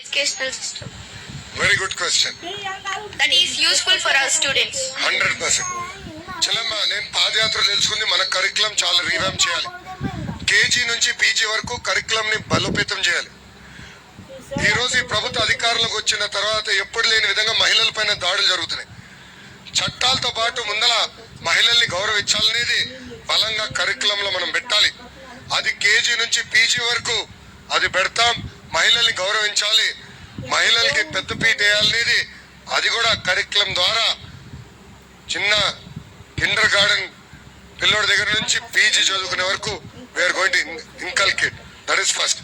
educational system. Very good question that is useful for our students. Hundred percent Chalamma నేను పాదయాత్ర తెలుసుకుంది మన curriculum చాలా రీవ్యామ్ చేయాలి. కేజీ నుంచి పీజీ వరకు కరికులం ని బలోపేతం చేయాలి. ఈ రోజు ఈ ప్రభుత్వ అధికారంలోకి వచ్చిన తర్వాత ఎప్పుడు లేని విధంగా మహిళల పైన దాడులు జరుగుతున్నాయి. చట్టాలతో పాటు ముందల మహిళల్ని గౌరవించాలనేది బలంగా కరికులంలో మనం పెట్టాలి. అది కేజీ నుంచి పీజీ వరకు అది పెడతాం. మహిళల్ని గౌరవించాలి. మహిళలకి పెద్దపీట వేయాలనేది అది కూడా కరికులం ద్వారా చిన్న కిండర్ గార్డెన్ పిల్లోడి దగ్గర నుంచి పీజీ చదువుకునే వరకు where going to inculcate that is first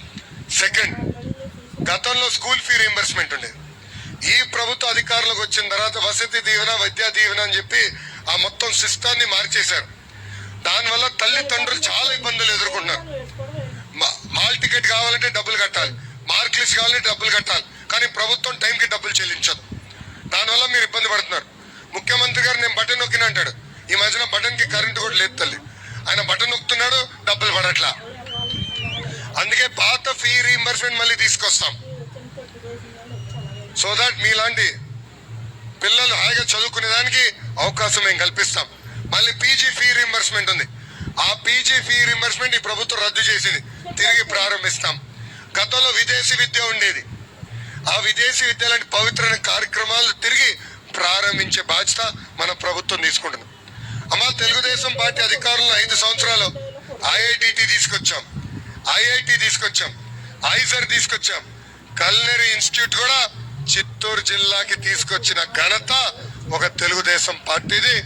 second గతంలో స్కూల్ ఫీ రీంబర్స్మెంట్ ఉండేది ఈ ప్రభుత్వ అధికారులకు వచ్చిన తర్వాత వసతి దీవెన విద్యా దీవెన అని చెప్పి ఆ మొత్తం సిస్టాన్ని మార్చేశారు. దానివల్ల తల్లిదండ్రులు చాలా ఇబ్బందులు ఎదుర్కొంటున్నారు. మా- మాల్ టికెట్ కావాలంటే డబ్బులు కట్టాలి. మార్క్ లిస్ట్ డబ్బులు కట్టాలి. కానీ ప్రభుత్వం టైంకి డబ్బులు చెల్లించదు. దానివల్ల మీరు ఇబ్బంది పడుతున్నారు. ముఖ్యమంత్రి గారు నేను బటన్ నొక్కిన అంటాడు. ఈ మధ్యన బటన్కి కరెంటు కూడా లేదు తల్లి. ఆయన బటన్ నొక్కుతున్నాడు డబ్బులు పడట్లా. అందుకే పాత ఫీ రీఎంబర్స్మెంట్ మళ్ళీ తీసుకొస్తాం. సో దట్ మీలాంటి పిల్లలు హాయిగా చదువుకునే దానికి అవకాశం మేము కల్పిస్తాం. మళ్ళీ పీజీ ఫీ రీఎంబర్స్మెంట్ ఉంది. ఆ పీజీ ఫీ రీఎంబర్స్మెంట్ ఈ ప్రభుత్వం రద్దు చేసింది. తిరిగి ప్రారంభిస్తాం. గతంలో విదేశీ విద్య ఉండేది. ఆ విదేశీ విద్య లాంటి పవిత్రమైన కార్యక్రమాలు తిరిగి ప్రారంభించే బాధ్యత మన ప్రభుత్వం తీసుకుంటుంది. అమ్మా తెలుగుదేశం పార్టీ అధికారంలో ఐదు సంవత్సరాలు ఐఐటిటి తీసుకొచ్చాం. ఐఐటి తీసుకొచ్చాం. ఐజర్ తీసుకొచ్చాం. కల్నరీ ఇన్స్టిట్యూట్ కూడా చిత్తూరు జిల్లాకి తీసుకొచ్చిన ఘనత ఒక తెలుగుదేశం పార్టీది.